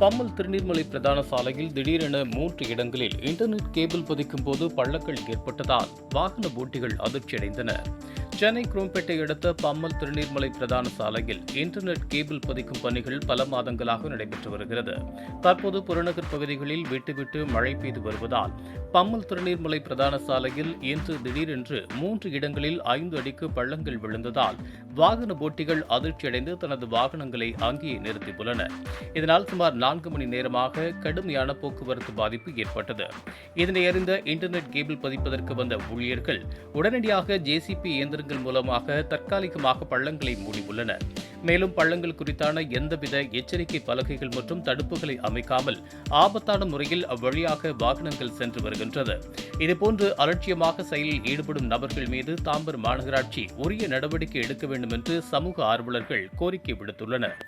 பம்மல் திருநீர்மலை பிரதான சாலையில் திடீரென மூன்று இடங்களில் இன்டர்நெட் கேபிள் பதிக்கும் போது பள்ளங்கள் ஏற்பட்டதால் வாகன போட்டிகள் அதிர்ச்சியடைந்தன. சென்னை குரோம்பேட்டை அடுத்த பம்மல் திருநீர்மலை பிரதான சாலையில் இன்டர்நெட் கேபிள் பதிக்கும் பணிகள் பல மாதங்களாக நடைபெற்று வருகிறது. தற்போது புறநகர் பகுதிகளில் விட்டுவிட்டு மழை பெய்து வருவதால் பம்மல் திருநீர்மலை பிரதான சாலையில் இன்று திடீரென்று மூன்று இடங்களில் ஐந்து அடிக்கு பள்ளங்கள் விழுந்ததால் வாகன போட்டிகள் அதிர்ச்சியடைந்து தனது வாகனங்களை அங்கேயே நிறுத்தியுள்ளன. இதனால் சுமார் நான்கு மணி நேரமாக கடுமையான போக்குவரத்து பாதிப்பு ஏற்பட்டது. இதனை அறிந்த இன்டர்நெட் கேபிள் பதிப்பதற்கு வந்த ஊழியர்கள் உடனடியாக ஜேசிபி இயந்திரங்கள் மூலமாக தற்காலிகமாக பள்ளங்களை மூடியுள்ளன. மேலும் பள்ளங்கள் குறித்தான எந்தவித எச்சரிக்கை பலகைகள் மற்றும் தடுப்புகளை அமைக்காமல் ஆபத்தான முறையில் அவ்வழியாக வாகனங்கள் சென்று வருகின்றது. இதுபோன்று அலட்சியமாக செயலில் ஈடுபடும் நபர்கள் மீது தாம்பரம் மாநகராட்சி உரிய நடவடிக்கை எடுக்க வேண்டும் என்று சமூக ஆர்வலர்கள் கோரிக்கை விடுத்துள்ளனர்.